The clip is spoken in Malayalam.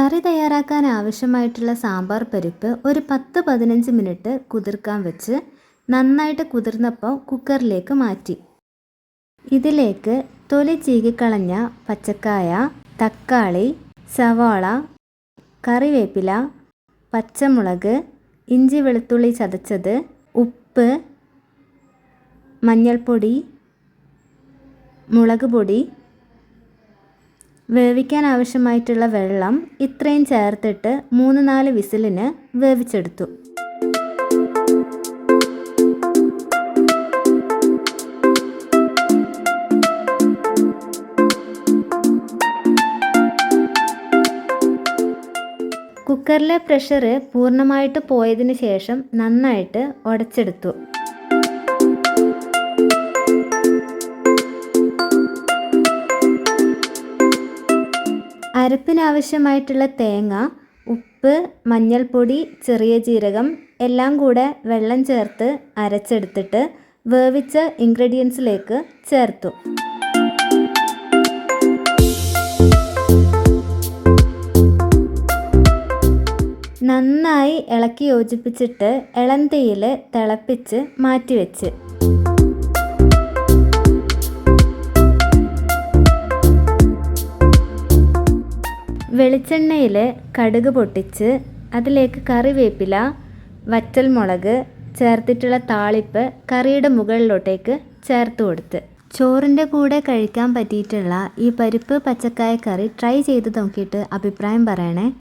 കറി തയ്യാറാക്കാൻ ആവശ്യമായിട്ടുള്ള സാമ്പാർ പരിപ്പ് ഒരു പത്ത് പതിനഞ്ച് മിനിറ്റ് കുതിർക്കാൻ വെച്ച് നന്നായിട്ട് കുതിർന്നപ്പോൾ കുക്കറിലേക്ക് മാറ്റി. ഇതിലേക്ക് തൊലി ചീകിക്കളഞ്ഞ പച്ചക്കായ തക്കാളി സവാള കറിവേപ്പില പച്ചമുളക് ഇഞ്ചി വെളുത്തുള്ളി ചതച്ചത് ഉപ്പ് മഞ്ഞൾപ്പൊടി മുളക് പൊടി വേവിക്കാൻ ആവശ്യമായിട്ടുള്ള വെള്ളം ഇത്രയും ചേർത്തിട്ട് മൂന്ന് നാല് വിസിലിന് വേവിച്ചെടുത്തു. കുക്കറിലെ പ്രഷർ പൂർണമായിട്ട് പോയതിന് ശേഷം നന്നായിട്ട് ഉടച്ചെടുത്തു. അരപ്പിനാവശ്യമായിട്ടുള്ള തേങ്ങ ഉപ്പ് മഞ്ഞൾപ്പൊടി ചെറിയ ജീരകം എല്ലാം കൂടെ വെള്ളം ചേർത്ത് അരച്ചെടുത്തിട്ട് വേവിച്ച ഇൻഗ്രീഡിയൻസിലേക്ക് ചേർത്തു. നന്നായി ഇളക്കി യോജിപ്പിച്ചിട്ട് ഇളന്തയിൽ തിളപ്പിച്ച് മാറ്റിവെച്ച്. വെളിച്ചെണ്ണയിൽ കടുക് പൊട്ടിച്ച് അതിലേക്ക് കറിവേപ്പില വറ്റൽമുളക് ചേർത്തിട്ടുള്ള താളിപ്പ് കറിയുടെ മുകളിലോട്ടേക്ക് ചേർത്ത് കൊടുത്ത്. ചോറിന്റെ കൂടെ കഴിക്കാൻ പറ്റിയിട്ടുള്ള ഈ പരിപ്പ് പച്ചക്കായ കറി ട്രൈ ചെയ്ത് നോക്കിയിട്ട് അഭിപ്രായം പറയണേ.